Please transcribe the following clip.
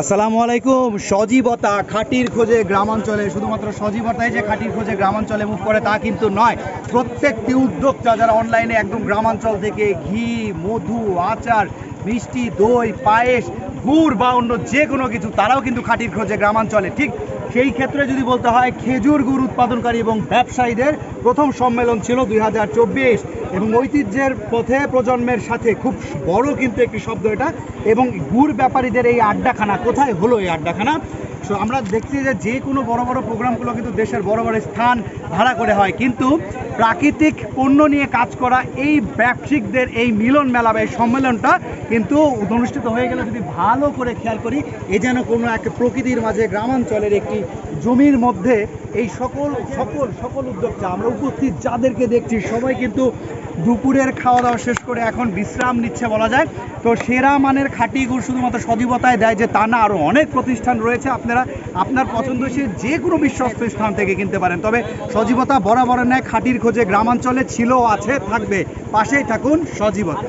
আসসালামু আলাইকুম। সজীবতা খাটির খোঁজে গ্রামাঞ্চলে, শুধুমাত্র সজীবতাই যে খাটির খোঁজে গ্রামাঞ্চলে করে তা কিন্তু নয়, প্রত্যেকটি উদ্যোক্তা যারা অনলাইনে একদম গ্রামাঞ্চল থেকে ঘি, মধু, আচার, মিষ্টি, দই, পায়েস, গুড় বা অন্য যে কোনো কিছু, তারাও কিন্তু খাটির খোঁজে গ্রামাঞ্চলে। ঠিক সেই ক্ষেত্রে যদি বলতে হয় খেজুর গুড় উৎপাদনকারী এবং ব্যবসায়ীদের, প্রথম সম্মেলন ছিল দুই হাজার চব্বিশ এবং ঐতিহ্যের পথে প্রজন্মের সাথে খুব বড় কিন্তু একটি শব্দ এটা এবং গুড় ব্যাপারীদের এই আড্ডাখানা কোথায় হলো এই আড্ডাখানা? সো আমরা দেখছি যে যে কোনো বড় বড় প্রোগ্রামগুলো কিন্তু দেশের বড় বড় স্থান ভাড়া করে হয়। কিন্তু প্রাকৃতিক পণ্য নিয়ে কাজ করা এই ব্যবসায়িকদের এই মিলন মেলা বা এই সম্মেলনটা কিন্তু অনুষ্ঠিত হয়ে গেলে যদি ভালো করে খেয়াল করি, এ যেন কোনো এক প্রকৃতির মাঝে গ্রামাঞ্চলের একটি জমির মধ্যে এই সকল সকল সকল উদ্যোক্তা, আমরা উপস্থিত যাদেরকে দেখছি, সবাই কিন্তু দুপুরের খাওয়া দাওয়া শেষ করে এখন বিশ্রাম নিচ্ছে বলা যায়। তো সেরা মানের খাঁটি গুড় শুধুমাত্র সজীবতায় দেয় যে তা না আরও অনেক প্রতিষ্ঠান রয়েছে আপনারা, আপনার পছন্দসই যে কোনো বিশ্বস্ত স্থান থেকে কিনতে পারেন। তবে সজীবতা বরাবর নেয়, খাঁটির খোঁজে গ্রামাঞ্চলে ছিল, আছে, থাকবে। পাশেই থাকুন সজীবতা।